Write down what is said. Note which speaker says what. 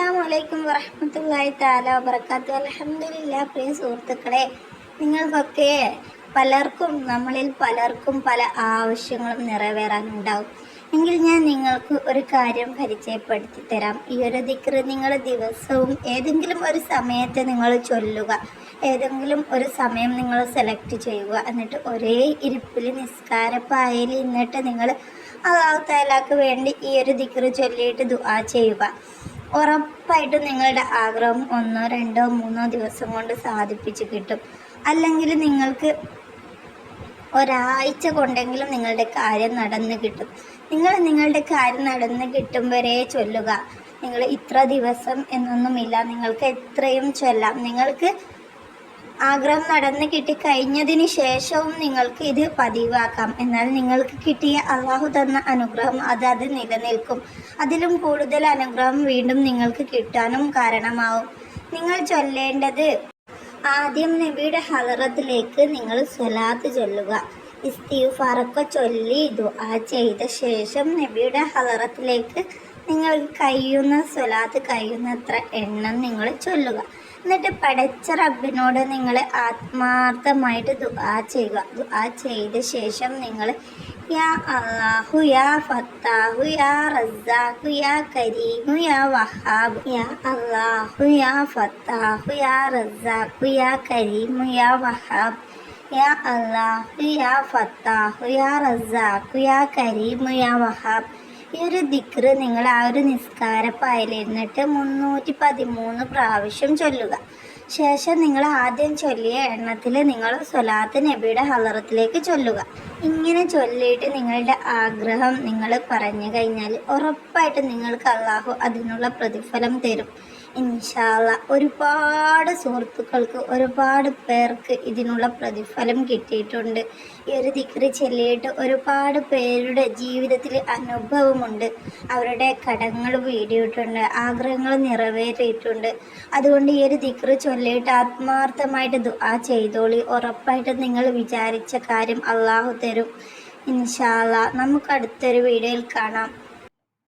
Speaker 1: അസ്സാം വലൈക്കും വറഹമത്തല്ലാഹി താല വബർക്കാത്തു അലഹമില്ല പ്രിയ സുഹൃത്തുക്കളെ നിങ്ങൾക്കൊക്കെ പലർക്കും നമ്മളിൽ പലർക്കും പല ആവശ്യങ്ങളും നിറവേറാനുണ്ടാവും. എങ്കിൽ ഞാൻ നിങ്ങൾക്ക് ഒരു കാര്യം പരിചയപ്പെടുത്തി തരാം. ഈ ഒരു ദിക്റ് നിങ്ങൾ ദിവസവും ഏതെങ്കിലും ഒരു സമയത്ത് നിങ്ങൾ ചൊല്ലുക. ഏതെങ്കിലും ഒരു സമയം നിങ്ങൾ സെലക്ട് ചെയ്യുക. എന്നിട്ട് ഒരേ ഇരിപ്പിൽ നിസ്കാരപ്പായയിൽ നിന്നിട്ട് നിങ്ങൾ അള്ളാഹു താലാക്ക് വേണ്ടി ഈ ഒരു ദിക്റ് ചൊല്ലിയിട്ട് ദുആ ചെയ്യുക. ഉറപ്പായിട്ടും നിങ്ങളുടെ ആഗ്രഹം ഒന്നോ രണ്ടോ മൂന്നോ ദിവസം കൊണ്ട് സാധിപ്പിച്ച് കിട്ടും. അല്ലെങ്കിൽ നിങ്ങൾക്ക് ഒരാഴ്ച കൊണ്ടെങ്കിലും നിങ്ങളുടെ കാര്യം നടന്നു കിട്ടും. നിങ്ങൾ നിങ്ങളുടെ കാര്യം നടന്നു കിട്ടും വരെ ചൊല്ലുക. നിങ്ങൾ ഇത്ര ദിവസം എന്നൊന്നുമില്ല. നിങ്ങൾക്ക് എത്രയും ചൊല്ലാം. നിങ്ങൾക്ക് ആഗ്രഹം നടന്ന് കിട്ടി കഴിഞ്ഞതിന് ശേഷവും നിങ്ങൾക്ക് ഇത് പതിവാക്കാം. എന്നാൽ നിങ്ങൾക്ക് കിട്ടിയ അള്ളാഹു തന്ന അനുഗ്രഹം അത് അത് നിലനിൽക്കും. അതിലും കൂടുതൽ അനുഗ്രഹം വീണ്ടും നിങ്ങൾക്ക് കിട്ടാനും കാരണമാവും. നിങ്ങൾ ചൊല്ലേണ്ടത് ആദ്യം നബിയുടെ ഹലറത്തിലേക്ക് നിങ്ങൾ സ്വലാത്ത് ചൊല്ലുക. ഇസ്തീഫാറൊക്കെ ചൊല്ലി ദുആ ചെയ്ത ശേഷം നബിയുടെ ഹലറത്തിലേക്ക് നിങ്ങൾ കഴിയുന്ന സ്വലാത്ത് കഴിയുന്നത്ര എണ്ണം നിങ്ങൾ ചൊല്ലുക. എന്നിട്ട് പടച്ച റബ്ബിനോട് നിങ്ങൾ ആത്മാർത്ഥമായിട്ട് ദുആ ചെയ്യുക. ദുആ ചെയ്ത ശേഷം നിങ്ങൾ യാ അള്ളാഹു യാ ഫത്താഹു യാ റസാഖു യാ കരീമു യാ വഹാബ് യാ അള്ളാഹു യാ ഫത്താഹു യാ റസാഖു യാ കരീമു യാ വഹാബ് യാ അള്ളാഹു യാ ഫത്താഹു യാ റസാഖു യാ കരീമു യാ വഹാബ്. ഈ ഒരു ദിക്റ് നിങ്ങൾ ആ ഒരു നിസ്കാരപ്പായലിരുന്നിട്ട് മുന്നൂറ്റി പതിമൂന്ന് പ്രാവശ്യം ചൊല്ലുക. ശേഷം നിങ്ങൾ ആദ്യം ചൊല്ലിയ എണ്ണത്തിൽ നിങ്ങൾ സ്വലാത്ത് നബിയുടെ ഹലറത്തിലേക്ക് ചൊല്ലുക. ഇങ്ങനെ ചൊല്ലിയിട്ട് നിങ്ങളുടെ ആഗ്രഹം നിങ്ങൾ പറഞ്ഞു കഴിഞ്ഞാൽ ഉറപ്പായിട്ട് നിങ്ങൾക്ക് അള്ളാഹു അതിനുള്ള പ്രതിഫലം തരും. ഇൻഷാല്ല ഒരുപാട് സുഹൃത്തുക്കൾക്ക് ഒരുപാട് പേർക്ക് ഇതിനുള്ള പ്രതിഫലം കിട്ടിയിട്ടുണ്ട്. ഈ ഒരു ദിക്രി ചൊല്ലിയിട്ട് ഒരുപാട് പേരുടെ ജീവിതത്തിൽ അനുഭവമുണ്ട്. അവരുടെ കടങ്ങൾ വീടിയിട്ടുണ്ട് ആഗ്രഹങ്ങൾ നിറവേറിയിട്ടുണ്ട്. അതുകൊണ്ട് ഈ ഒരു ദിക്രി ചൊല്ലിയിട്ട് ആത്മാർത്ഥമായിട്ട് ദുആ ചെയ്തോളി. ഉറപ്പായിട്ട് നിങ്ങൾ വിചാരിച്ച കാര്യം അള്ളാഹു തരും ഇൻഷാല്ല നമുക്ക് അടുത്തൊരു വീഡിയോയിൽ കാണാം.